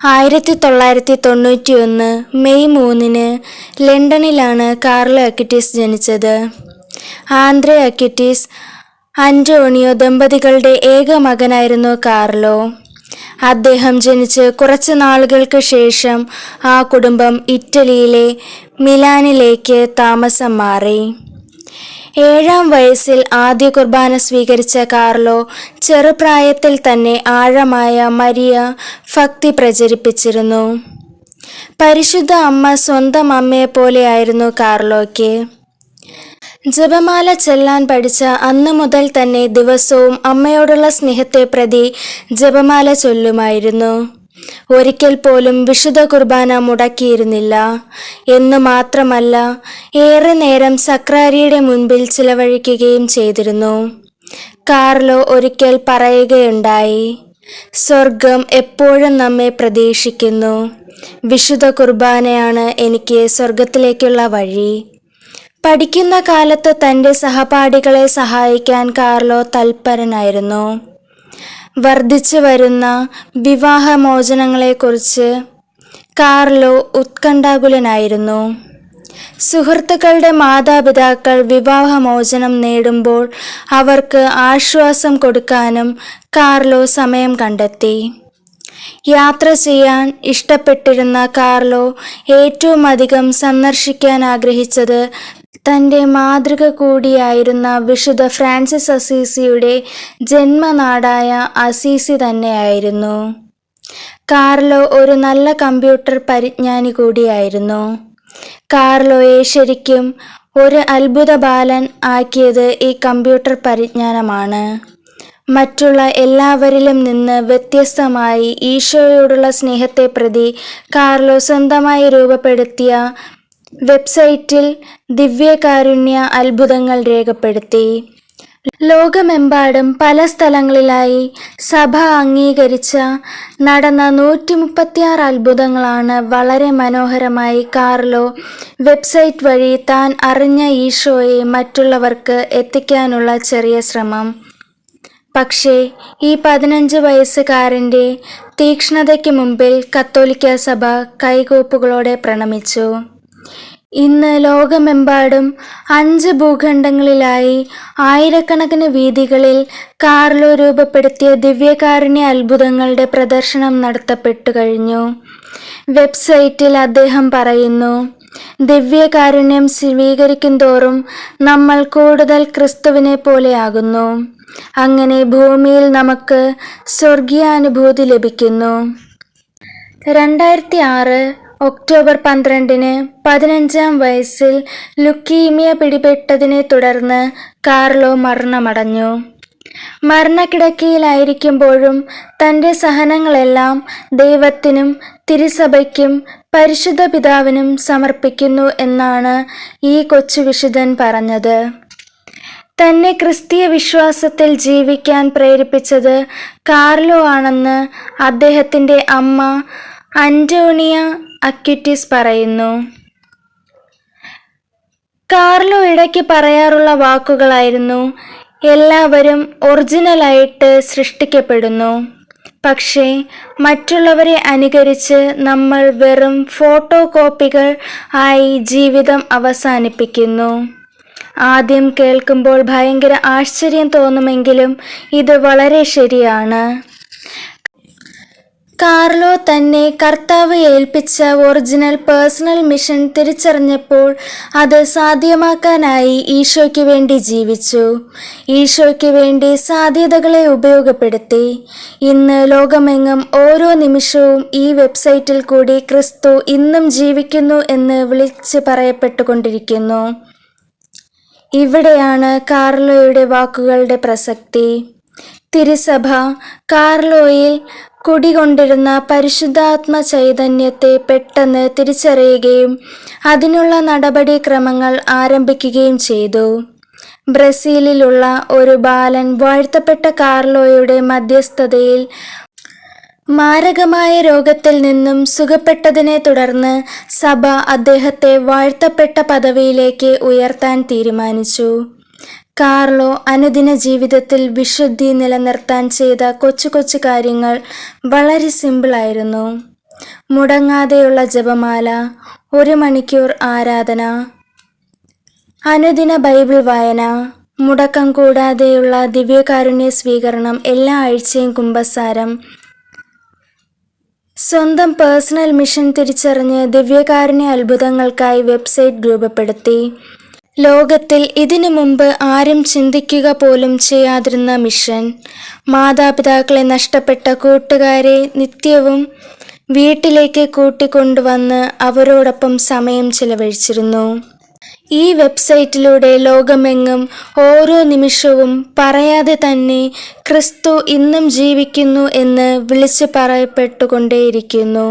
ആയിരത്തി തൊള്ളായിരത്തി തൊണ്ണൂറ്റി ഒന്ന് മെയ് മൂന്നിന് ലണ്ടനിലാണ് കാർലോ അക്വിറ്റീസ് ജനിച്ചത്. ആന്ദ്രെ അക്വിറ്റീസ് അന്റോണിയോ ദമ്പതികളുടെ ഏക മകനായിരുന്നു കാർലോ. അദ്ദേഹം ജനിച്ച് കുറച്ച് നാളുകൾക്ക് ശേഷം ആ കുടുംബം ഇറ്റലിയിലെ മിലാനിലേക്ക് താമസം മാറി. ഏഴാം വയസ്സിൽ ആദ്യ കുർബാന സ്വീകരിച്ച കാർലോ ചെറുപ്രായത്തിൽ തന്നെ ആഴമായ മരിയ ഭക്തി പ്രചരിപ്പിച്ചിരുന്നു. പരിശുദ്ധ അമ്മ സ്വന്തം അമ്മയെ പോലെയായിരുന്നു കാർലോയ്ക്ക്. ജപമാല ചെല്ലാൻ പഠിച്ച അന്ന് മുതൽ തന്നെ ദിവസവും അമ്മയോടുള്ള സ്നേഹത്തെ പ്രതി ജപമാല ചൊല്ലുമായിരുന്നു. ഒരിക്കൽ പോലും വിശുദ്ധ കുർബാന മുടക്കിയിരുന്നില്ല. എന്ന് മാത്രമല്ല ഏറെ നേരം സക്രാരിയുടെ മുൻപിൽ ചിലവഴിക്കുകയും ചെയ്തിരുന്നു. കാർലോ ഒരിക്കൽ പറയുകയുണ്ടായി സ്വർഗം എപ്പോഴും നമ്മെ പ്രതീക്ഷിക്കുന്നു. വിശുദ്ധ കുർബാനയാണ് എനിക്ക് സ്വർഗത്തിലേക്കുള്ള വഴി. പഠിക്കുന്ന കാലത്ത് തന്റെ സഹപാഠികളെ സഹായിക്കാൻ കാർലോ തൽപരനായിരുന്നു. വർദ്ധിച്ചു വരുന്ന വിവാഹമോചനങ്ങളെക്കുറിച്ച് കാർലോ ഉത്കണ്ഠാകുലനായിരുന്നു. സുഹൃത്തുക്കളുടെ മാതാപിതാക്കൾ വിവാഹമോചനം നേടുമ്പോൾ അവർക്ക് ആശ്വാസം കൊടുക്കാനും കാർലോ സമയം കണ്ടെത്തി. യാത്ര ചെയ്യാൻ ഇഷ്ടപ്പെട്ടിരുന്ന കാർലോ ഏറ്റവും അധികം സന്ദർശിക്കാൻ ആഗ്രഹിച്ചത് തന്റെ മാതൃക കൂടിയായിരുന്ന വിശുദ്ധ ഫ്രാൻസിസ് അസീസിയുടെ ജന്മനാടായ അസീസി തന്നെയായിരുന്നു. കാർലോ ഒരു നല്ല കമ്പ്യൂട്ടർ പരിജ്ഞാനി കൂടിയായിരുന്നു. കാർലോയെ ശരിക്കും ഒരു അത്ഭുത ബാലൻ ആക്കിയത് ഈ കമ്പ്യൂട്ടർ പരിജ്ഞാനമാണ്. മറ്റുള്ള എല്ലാവരിലും നിന്ന് വ്യത്യസ്തമായി ഈശോയോടുള്ള സ്നേഹത്തെ പ്രതി കാർലോ സ്വന്തമായി രൂപപ്പെടുത്തിയ വെബ്സൈറ്റിൽ ദിവ്യകാരുണ്യ അത്ഭുതങ്ങൾ രേഖപ്പെടുത്തി. ലോകമെമ്പാടും പല സ്ഥലങ്ങളിലായി സഭ അംഗീകരിച്ച നടന്ന നൂറ്റി മുപ്പത്തിയാറ് അത്ഭുതങ്ങളാണ് വളരെ മനോഹരമായി കാർലോ വെബ്സൈറ്റ് വഴി താൻ അറിഞ്ഞ ഈശോയെ മറ്റുള്ളവർക്ക് എത്തിക്കാനുള്ള ചെറിയ ശ്രമം. പക്ഷേ ഈ പതിനഞ്ച് വയസ്സുകാരന്റെ തീക്ഷ്ണതയ്ക്ക് മുമ്പിൽ കത്തോലിക്ക സഭ കൈകോപ്പുകളോടെ പ്രണമിച്ചു. ഇന്ന് ലോകമെമ്പാടും അഞ്ച് ഭൂഖണ്ഡങ്ങളിലായി ആയിരക്കണക്കിന് വീതികളിൽ കാർലോ രൂപപ്പെടുത്തിയ ദിവ്യകാരുണ്യ അത്ഭുതങ്ങളുടെ പ്രദർശനം നടത്തപ്പെട്ടു കഴിഞ്ഞു. വെബ്സൈറ്റിൽ അദ്ദേഹം പറയുന്നു ദിവ്യകാരുണ്യം സ്വീകരിക്കും തോറും നമ്മൾ കൂടുതൽ ക്രിസ്തുവിനെ പോലെയാകുന്നു അങ്ങനെ ഭൂമിയിൽ നമുക്ക് സ്വർഗീയാനുഭൂതി ലഭിക്കുന്നു. രണ്ടായിരത്തി ആറ് ഒക്ടോബർ പന്ത്രണ്ടിന് പതിനഞ്ചാം വയസ്സിൽ ലുക്കീമിയ പിടിപെട്ടതിനെ തുടർന്ന് കാർലോ മരണമടഞ്ഞു. മരണക്കിടക്കയിലായിരിക്കുമ്പോഴും തന്റെ സഹനങ്ങളെല്ലാം ദൈവത്തിനും തിരുസഭയ്ക്കും പരിശുദ്ധ പിതാവിനും സമർപ്പിക്കുന്നു എന്നാണ് ഈ കൊച്ചു വിശുദ്ധൻ പറഞ്ഞത്. തന്നെ ക്രിസ്തീയ വിശ്വാസത്തിൽ ജീവിക്കാൻ പ്രേരിപ്പിച്ചത് കാർലോ ആണെന്ന് അദ്ദേഹത്തിന്റെ അമ്മ അന്റോണിയ അക്വിറ്റിസ് പറയുന്നു. കാർലോ ഇടയ്ക്ക് പറയാറുള്ള വാക്കുകളായിരുന്നു എല്ലാവരും ഒറിജിനലായിട്ട് സൃഷ്ടിക്കപ്പെടുന്നു. പക്ഷേ മറ്റുള്ളവരെ അനുകരിച്ച് നമ്മൾ വെറും ഫോട്ടോ കോപ്പികൾ ആയി ജീവിതം അവസാനിപ്പിക്കുന്നു. ആദ്യം കേൾക്കുമ്പോൾ ഭയങ്കര ആശ്ചര്യം തോന്നുമെങ്കിലും ഇത് വളരെ ശരിയാണ്. കാർലോ തന്നെ കർത്താവ് ഏൽപ്പിച്ച ഒറിജിനൽ പേഴ്സണൽ മിഷൻ തിരിച്ചറിഞ്ഞപ്പോൾ അത് സാധ്യമാക്കാനായി ഈശോയ്ക്ക് വേണ്ടി ജീവിച്ചു. ഈശോയ്ക്ക് വേണ്ടി സാധ്യതകളെ ഉപയോഗപ്പെടുത്തി. ഇന്ന് ലോകമെങ്ങും ഓരോ നിമിഷവും ഈ വെബ്സൈറ്റിൽ കൂടി ക്രിസ്തു ഇന്നും ജീവിക്കുന്നു എന്ന് വിളിച്ച് പറയപ്പെട്ടുകൊണ്ടിരിക്കുന്നു. ഇവിടെയാണ് കാർലോയുടെ വാക്കുകളുടെ പ്രസക്തി. തിരുസഭ കാർലോയിൽ കുടികൊണ്ടിരുന്ന പരിശുദ്ധാത്മ ചൈതന്യത്തെ പെട്ടെന്ന് തിരിച്ചറിയുകയും അതിനുള്ള നടപടിക്രമങ്ങൾ ആരംഭിക്കുകയും ചെയ്തു. ബ്രസീലിലുള്ള ഒരു ബാലൻ വാഴ്ത്തപ്പെട്ട കാർലോയുടെ മധ്യസ്ഥതയിൽ മാരകമായ രോഗത്തിൽ നിന്നും സുഖപ്പെട്ടതിനെ തുടർന്ന് സഭ അദ്ദേഹത്തെ വാഴ്ത്തപ്പെട്ട പദവിയിലേക്ക് ഉയർത്താൻ തീരുമാനിച്ചു. കാർലോ അനുദിന ജീവിതത്തിൽ വിശുദ്ധി നിലനിർത്താൻ ചെയ്ത കൊച്ചു കൊച്ചു കാര്യങ്ങൾ വളരെ സിമ്പിളായിരുന്നു മുടങ്ങാതെയുള്ള ജപമാല ഒരു മണിക്കൂർ ആരാധന അനുദിന ബൈബിൾ വായന മുടക്കം കൂടാതെയുള്ള ദിവ്യകാരുണ്യ സ്വീകരണം എല്ലാ ആഴ്ചയും കുംഭസാരം. സ്വന്തം പേഴ്സണൽ മിഷൻ തിരിച്ചറിഞ്ഞ് ദിവ്യകാരുണ്യ അത്ഭുതങ്ങൾക്കായി വെബ്സൈറ്റ് രൂപപ്പെടുത്തി. ലോകത്തിൽ ഇതിനു മുമ്പ് ആരും ചിന്തിക്കുക പോലും ചെയ്യാതിരുന്ന മിഷൻ. മാതാപിതാക്കളെ നഷ്ടപ്പെട്ട കൂട്ടുകാരെ നിത്യവും വീട്ടിലേക്ക് കൂട്ടിക്കൊണ്ടുവന്ന് അവരോടൊപ്പം സമയം ചിലവഴിച്ചിരുന്നു. ഈ വെബ്സൈറ്റിലൂടെ ലോകമെങ്ങും ഓരോ നിമിഷവും പറയാതെ തന്നെ ക്രിസ്തു ഇന്നും ജീവിക്കുന്നു എന്ന് വിളിച്ചു പറയപ്പെട്ടുകൊണ്ടേയിരിക്കുന്നു.